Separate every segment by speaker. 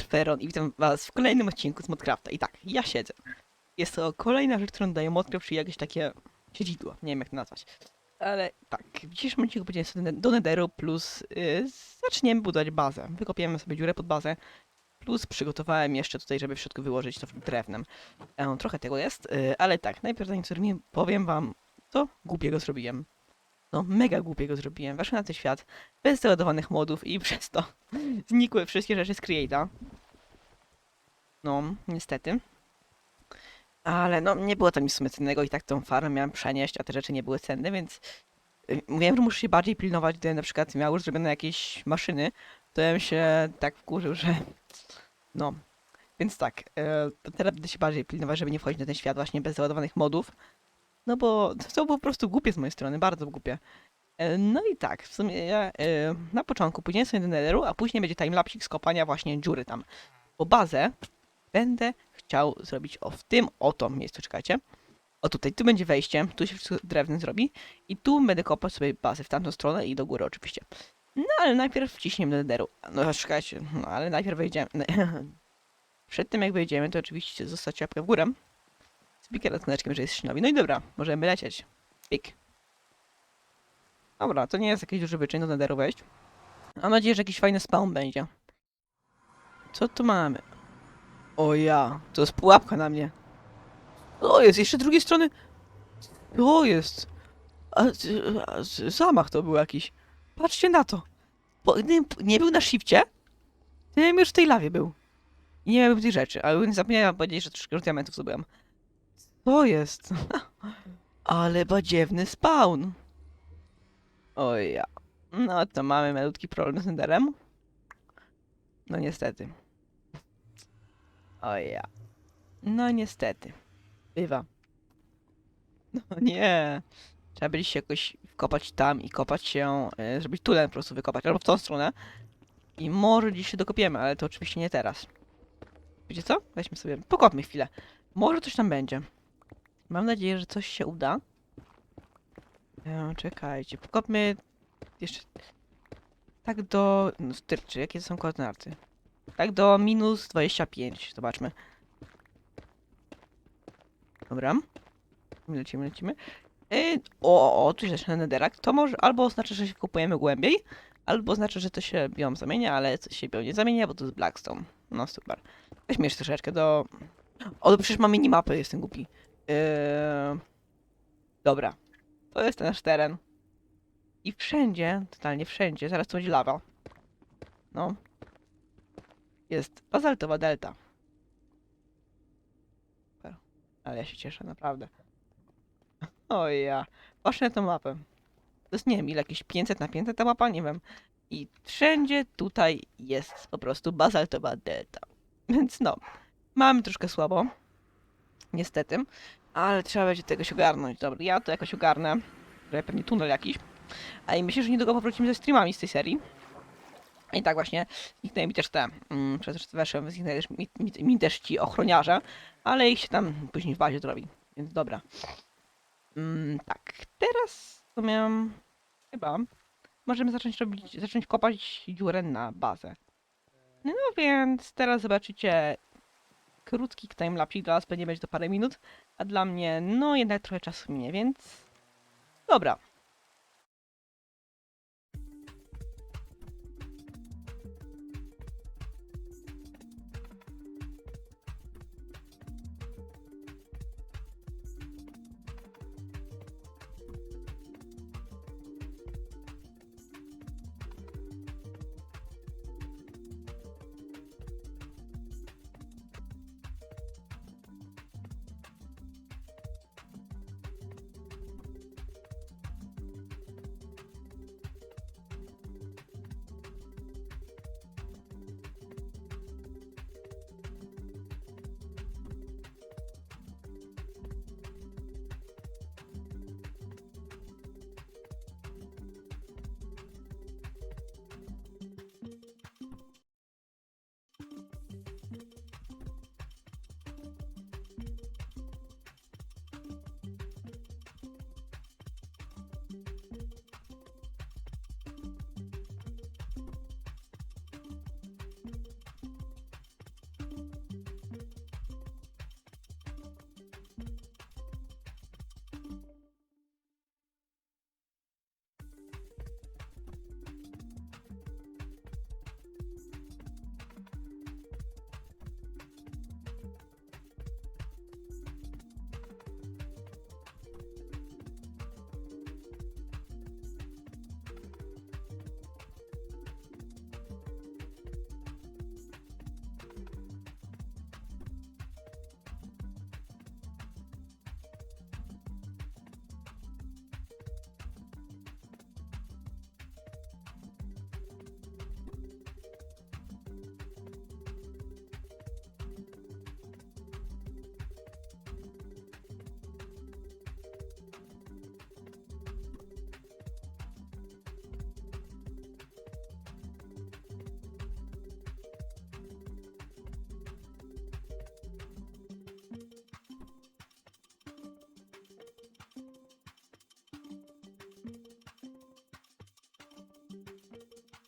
Speaker 1: Modferon i witam was w kolejnym odcinku z Modcrafta. I tak, ja siedzę. Jest to kolejna rzecz, którą daje Modcraft, czyli jakieś takie siedzidło, nie wiem jak to nazwać. Ale tak, w dzisiejszym odcinku będziemy sobie do Netheru plus yy, zaczniemy budować bazę. Wykopiemy sobie dziurę pod bazę. Plus przygotowałem jeszcze tutaj, żeby w środku wyłożyć to drewnem. E, trochę tego jest, yy, ale tak, najpierw zanim co powiem wam, co głupiego zrobiłem. No, mega głupiego zrobiłem. Weszłem na ten świat bez załadowanych modów i przez to znikły wszystkie rzeczy z Create'a. No, niestety. Ale no, nie było tam nic w sumie cennego i tak tą farmę miałem przenieść, a te rzeczy nie były cenne, więc y, mówiłem, że muszę się bardziej pilnować, gdy na przykład miał już zrobione jakieś maszyny, to ja bym się tak wkurzył, że no. Więc tak, e, to teraz będę się bardziej pilnować, żeby nie wchodzić na ten świat właśnie bez załadowanych modów. No bo to było po prostu głupie z mojej strony, bardzo głupie. E, No i tak, w sumie ja e, na początku pójdziemy sobie do Netheru, a później będzie timelapsik z kopania właśnie dziury tam. Bo bazę będę chciał zrobić o w tym oto miejscu, czekajcie. O tutaj, tu będzie wejście, tu się wszystko drewnem zrobi i tu będę kopać sobie bazę w tamtą stronę i do góry oczywiście. No ale najpierw wciśniemy do Netheru. No czekajcie, no ale najpierw wejdziemy. Przed tym jak wejdziemy, to oczywiście zostać łapkę w górę. Speaker z kneczkiem, że jest śnowi. No i dobra, możemy lecieć. Pik. Dobra, to nie jest jakiś duży wyczyn do Netheru wejść. Mam nadzieję, że jakiś fajny spawn będzie. Co tu mamy? O ja, to jest pułapka na mnie. O, jest jeszcze z drugiej strony. O, jest. A, a, zamach to był jakiś. Patrzcie na to. Bo gdybym nie był na shifcie, to ja bym już w tej lawie był. I nie miałbym tych rzeczy, ale nie zapomniałem powiedzieć, że troszkę diamentów zdobyłem. Co jest? Ale badziewny spawn. O ja. No to mamy malutki problem z Enderem. No niestety. O ja. No niestety. Bywa. No nie. Trzeba będzie się jakoś wkopać tam i kopać się, e, zrobić tunel po prostu wykopać, albo w tą stronę. I może dziś się dokopiemy, ale to oczywiście nie teraz. Wiecie co? Weźmy sobie, pokopmy chwilę. Może coś tam będzie. Mam nadzieję, że coś się uda. E, czekajcie, pokopmy jeszcze tak do... No, jakie są koordynaty? Tak do minus 25, zobaczmy. Dobra. Lecimy, lecimy. Yy, o, o, tu się zaczyna nederak. To może albo oznacza, że się kupujemy głębiej, albo oznacza, że to się biom zamienia, ale coś się biom nie zamienia, bo to jest Blackstone. No super. Weźmy jeszcze troszeczkę do... O, to przecież ma minimapy, jestem głupi. Yy... Dobra. To jest nasz teren. I wszędzie, totalnie wszędzie, zaraz to będzie lawa. No. Jest bazaltowa delta. Super. Ale ja się cieszę, naprawdę. O ja. Patrzę na tą mapę. To jest, nie wiem, ile, jakieś 500 na 500 ta mapa? Nie wiem. I wszędzie tutaj jest po prostu bazaltowa delta. Więc no, mamy troszkę słabo. Niestety. Ale trzeba będzie tego się ogarnąć. Dobra, ja to jakoś ogarnę. Że pewnie tunel jakiś. A i myślę, że niedługo powrócimy ze streamami z tej serii. I tak właśnie, zniknęły mi też te, mm, przez weszłem, zniknęli też mi, mi, mi też ci ochroniarze, ale ich się tam później w bazie zrobi, więc dobra. Mm, tak, teraz to miałem, chyba, możemy zacząć robić, zacząć kopać dziurę na bazę. No więc teraz zobaczycie krótki timelapse, dla was będzie to parę minut, a dla mnie, no jednak trochę czasu minie, więc dobra. Thank you.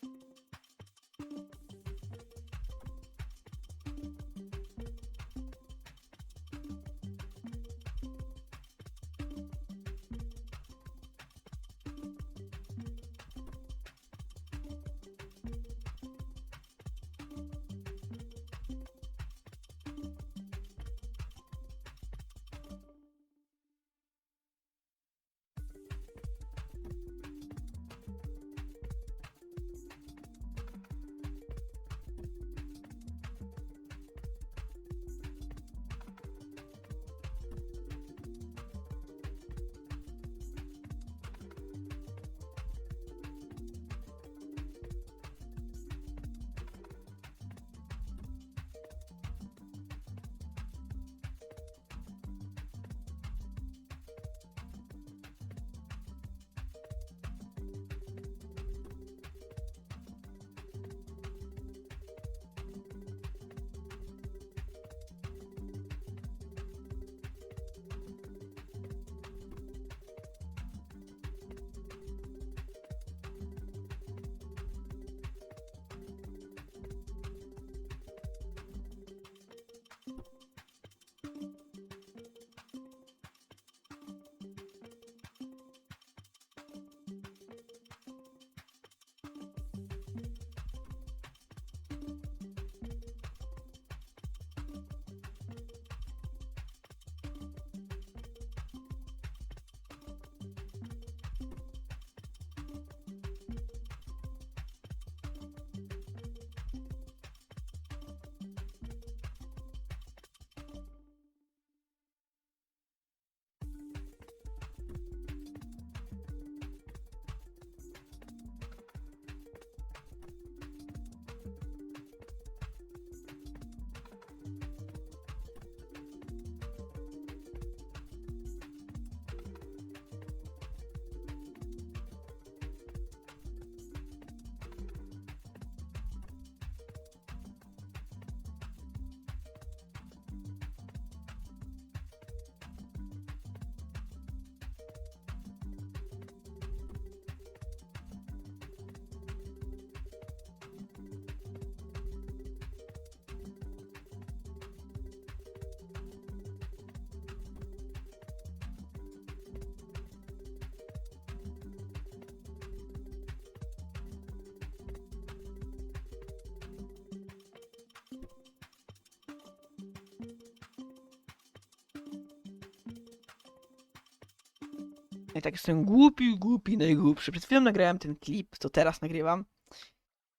Speaker 1: I tak jestem głupi, głupi, najgłupszy. Przed chwilą nagrałem ten klip, to teraz nagrywam.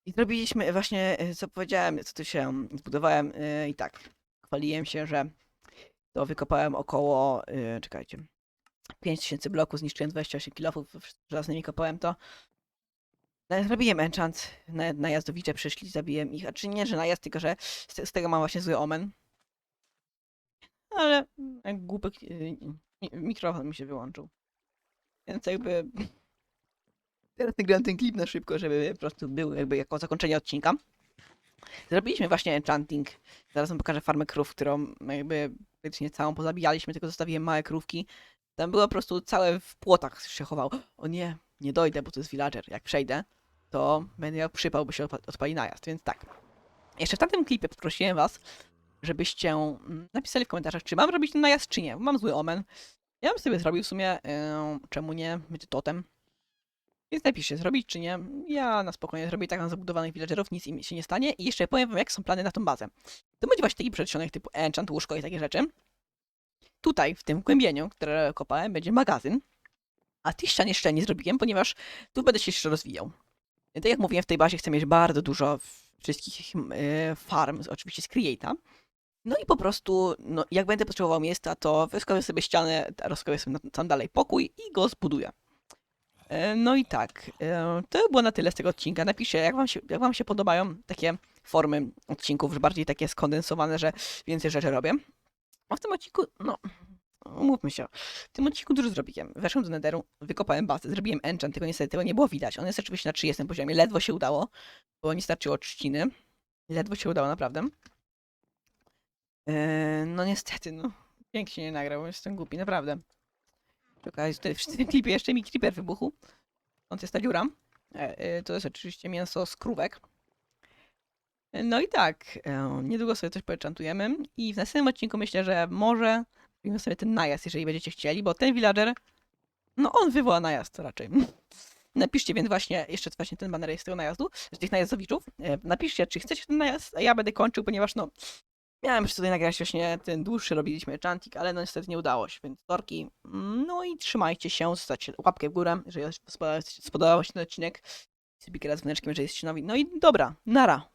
Speaker 1: I zrobiliśmy właśnie, e, co powiedziałem, co tu się mm, zbudowałem e, i tak. Chwaliłem się, że to wykopałem około, e, czekajcie, 5000 bloków, zniszczyłem 28 kilofów, żelaznymi kopałem to. No, Zrobiłem enchant, na, najazdowicze przyszli, zabiłem ich, a czy nie, że najazd, tylko że z, z tego mam właśnie zły omen. Ale jak głupek, y, mi- mikrofon mi się wyłączył. Więc jakby teraz nagrałem ten klip na szybko, żeby po prostu był jakby jako zakończenie odcinka. Zrobiliśmy właśnie enchanting. Zaraz wam pokażę farmę krów, którą jakby praktycznie całą pozabijaliśmy, tylko zostawiłem małe krówki. Tam było po prostu całe w płotach się chowało. O nie, nie dojdę, bo to jest villager. Jak przejdę, to będę miał przypał, bo się odpa- odpali najazd, więc tak. Jeszcze w tamtym klipie poprosiłem was, żebyście mm, napisali w komentarzach, czy mam robić ten najazd, czy nie. Mam zły omen. Ja bym sobie zrobił w sumie, yy, czemu nie, będzie totem. Więc napiszcie, zrobić czy nie. Ja na spokojnie zrobię tak na zabudowanych villagerów, nic im się nie stanie. I jeszcze powiem wam, jak są plany na tą bazę. To będzie właśnie taki przedsionek typu enchant, łóżko i takie rzeczy. Tutaj, w tym głębieniu, które kopałem, będzie magazyn. A tych ścian jeszcze nie zrobiłem, ponieważ tu będę się jeszcze rozwijał. Tak jak mówiłem, w tej bazie chcę mieć bardzo dużo wszystkich farm, oczywiście z Create'a. No i po prostu, no, jak będę potrzebował miejsca, to wyskowię sobie ścianę, rozkowię sobie tam dalej pokój i go zbuduję. E, No i tak, e, to było na tyle z tego odcinka. Napiszcie, jak wam się, jak wam się podobają takie formy odcinków, że bardziej takie skondensowane, że więcej rzeczy robię. A w tym odcinku, no, umówmy się, w tym odcinku dużo zrobiłem. Weszłem do Netheru, wykopałem bazę, zrobiłem enchant, tylko niestety tego nie było widać. On jest oczywiście na 30 poziomie, ledwo się udało, bo nie starczyło trzciny. Ledwo się udało, naprawdę. Eee, no niestety, no. Pięknie nie nagrał, jestem głupi, naprawdę. Okazji, tutaj w tym klipie jeszcze mi creeper wybuchł. Stąd jest ta dziura. E, e, to jest oczywiście mięso z krówek. No i tak, e, niedługo sobie coś poenchantujemy i w następnym odcinku myślę, że może zrobimy sobie ten najazd, jeżeli będziecie chcieli, bo ten villager, no on wywoła najazd raczej. Napiszcie więc właśnie, jeszcze właśnie ten banner jest z tego najazdu, z tych najazdowiczów. E, Napiszcie, czy chcecie ten najazd, a ja będę kończył, ponieważ no, miałem już tutaj nagrać właśnie ten dłuższy, robiliśmy chantik, ale no niestety nie udało się, więc torki. No i trzymajcie się, zostawcie łapkę w górę, jeżeli spodobał, się ten odcinek. Subika raz z jeżeli jesteście nowi. No i dobra, nara.